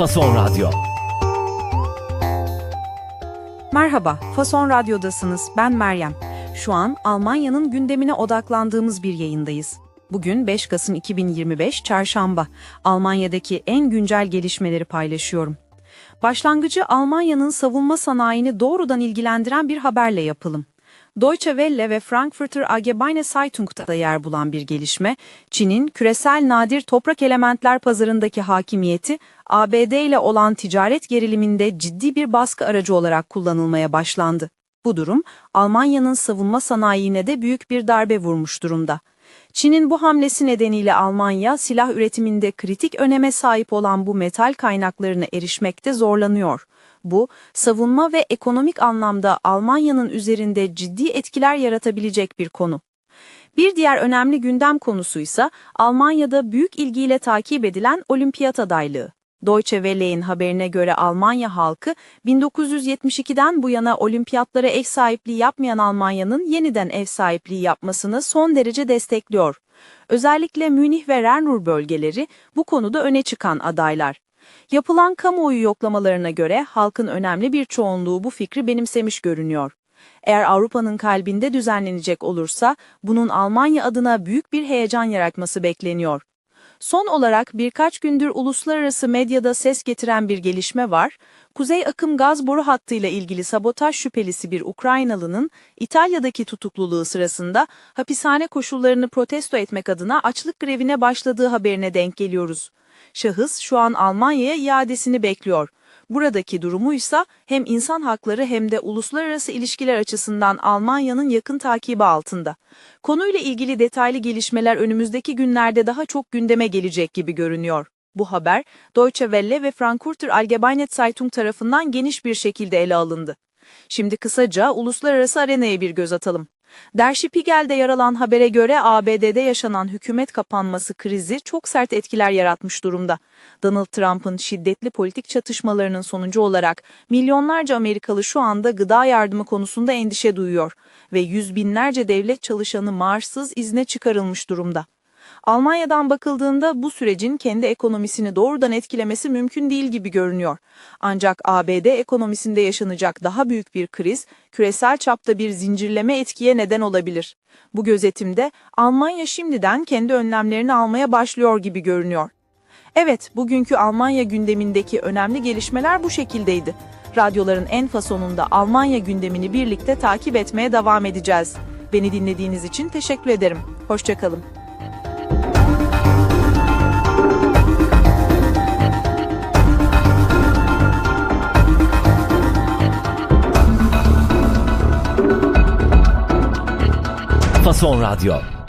Fason Radyo. Merhaba, Fason Radyo'dasınız. Ben Meryem. Şu an Almanya'nın gündemine odaklandığımız bir yayındayız. Bugün 5 Kasım 2025 Çarşamba. Almanya'daki en güncel gelişmeleri paylaşıyorum. Başlangıcı Almanya'nın savunma sanayini doğrudan ilgilendiren bir haberle yapalım. Deutsche Welle ve Frankfurter Allgemeine Zeitung'da yer bulan bir gelişme, Çin'in küresel nadir toprak elementler pazarındaki hakimiyeti ABD ile olan ticaret geriliminde ciddi bir baskı aracı olarak kullanılmaya başlandı. Bu durum Almanya'nın savunma sanayine de büyük bir darbe vurmuş durumda. Çin'in bu hamlesi nedeniyle Almanya silah üretiminde kritik öneme sahip olan bu metal kaynaklarına erişmekte zorlanıyor. Bu, savunma ve ekonomik anlamda Almanya'nın üzerinde ciddi etkiler yaratabilecek bir konu. Bir diğer önemli gündem konusuysa Almanya'da büyük ilgiyle takip edilen olimpiyat adaylığı. Deutsche Welle'in haberine göre Almanya halkı 1972'den bu yana olimpiyatlara ev sahipliği yapmayan Almanya'nın yeniden ev sahipliği yapmasını son derece destekliyor. Özellikle Münih ve Ruhr bölgeleri bu konuda öne çıkan adaylar. Yapılan kamuoyu yoklamalarına göre halkın önemli bir çoğunluğu bu fikri benimsemiş görünüyor. Eğer Avrupa'nın kalbinde düzenlenecek olursa bunun Almanya adına büyük bir heyecan yaratması bekleniyor. Son olarak birkaç gündür uluslararası medyada ses getiren bir gelişme var. Kuzey akım gaz boru hattıyla ilgili sabotaj şüphelisi bir Ukraynalının İtalya'daki tutukluluğu sırasında hapishane koşullarını protesto etmek adına açlık grevine başladığı haberine denk geliyoruz. Şahıs şu an Almanya'ya iadesini bekliyor. Buradaki durumu ise hem insan hakları hem de uluslararası ilişkiler açısından Almanya'nın yakın takibi altında. Konuyla ilgili detaylı gelişmeler önümüzdeki günlerde daha çok gündeme gelecek gibi görünüyor. Bu haber Deutsche Welle ve Frankfurter Allgemeine Zeitung tarafından geniş bir şekilde ele alındı. Şimdi kısaca uluslararası arenaya bir göz atalım. Der Spiegel'de yer alan habere göre ABD'de yaşanan hükümet kapanması krizi çok sert etkiler yaratmış durumda. Donald Trump'ın şiddetli politik çatışmalarının sonucu olarak milyonlarca Amerikalı şu anda gıda yardımı konusunda endişe duyuyor ve yüz binlerce devlet çalışanı maaşsız izne çıkarılmış durumda. Almanya'dan bakıldığında bu sürecin kendi ekonomisini doğrudan etkilemesi mümkün değil gibi görünüyor. Ancak ABD ekonomisinde yaşanacak daha büyük bir kriz, küresel çapta bir zincirleme etkiye neden olabilir. Bu gözetimde Almanya şimdiden kendi önlemlerini almaya başlıyor gibi görünüyor. Evet, bugünkü Almanya gündemindeki önemli gelişmeler bu şekildeydi. Radyoların en fasonunda Almanya gündemini birlikte takip etmeye devam edeceğiz. Beni dinlediğiniz için teşekkür ederim. Hoşçakalın. Fason Radyo.